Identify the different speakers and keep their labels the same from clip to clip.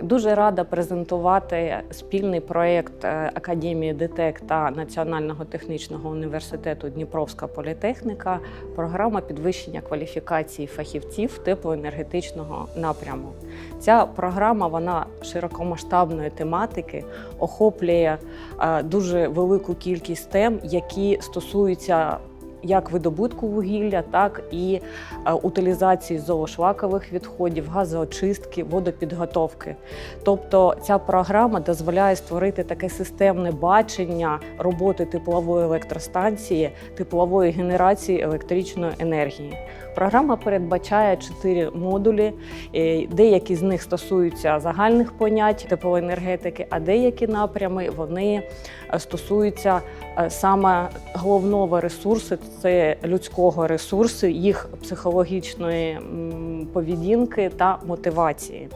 Speaker 1: Дуже рада презентувати спільний проєкт е, Академії ДТЕК та Національного технічного університету Дніпровська політехніка. Програма підвищення кваліфікації фахівців теплоенергетичного напряму. Ця програма вона широкомасштабної тематики охоплює е, дуже велику кількість тем, які стосуються як видобутку вугілля, так і е, утилізації зоошлакових відходів, газоочистки, водопідготовки. Тобто ця програма дозволяє створити таке системне бачення роботи теплової електростанції, теплової генерації електричної енергії. Програма передбачає чотири модулі. е, Деякі з них стосуються загальних понять теплоенергетики, а деякі напрями вони е, стосуються саме головного ресурсу це людського ресурсу, їх психологічної поведінки та мотивації.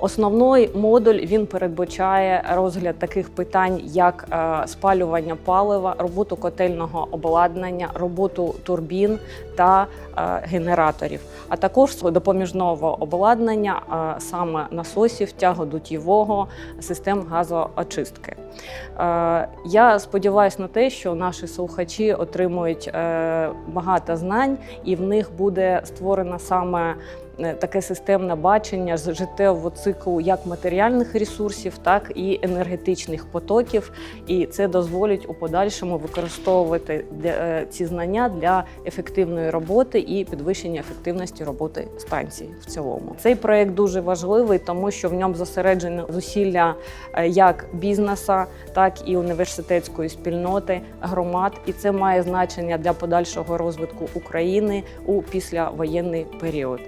Speaker 1: Основний модуль він передбачає розгляд таких питань, як е, спалювання палива, роботу котельного обладнання, роботу турбін та е, генераторів, а також допоміжного обладнання, е, саме насосів, тягодутєвого, систем газоочистки. Е, Я сподіваюся на те, що наші слухачі отримують е, багато знань, і в них буде створено саме е, таке системне бачення з життєвого циклу як матеріальних ресурсів, так і енергетичних потоків. І це дозволить у подальшому використовувати ці знання для ефективної роботи і підвищення ефективності роботи станції в цілому. Цей проект дуже важливий, тому що в ньому зосереджено зусилля як бізнеса, так і університетської спільноти, громад, і це має значення для подальшого розвитку України у післявоєнний період.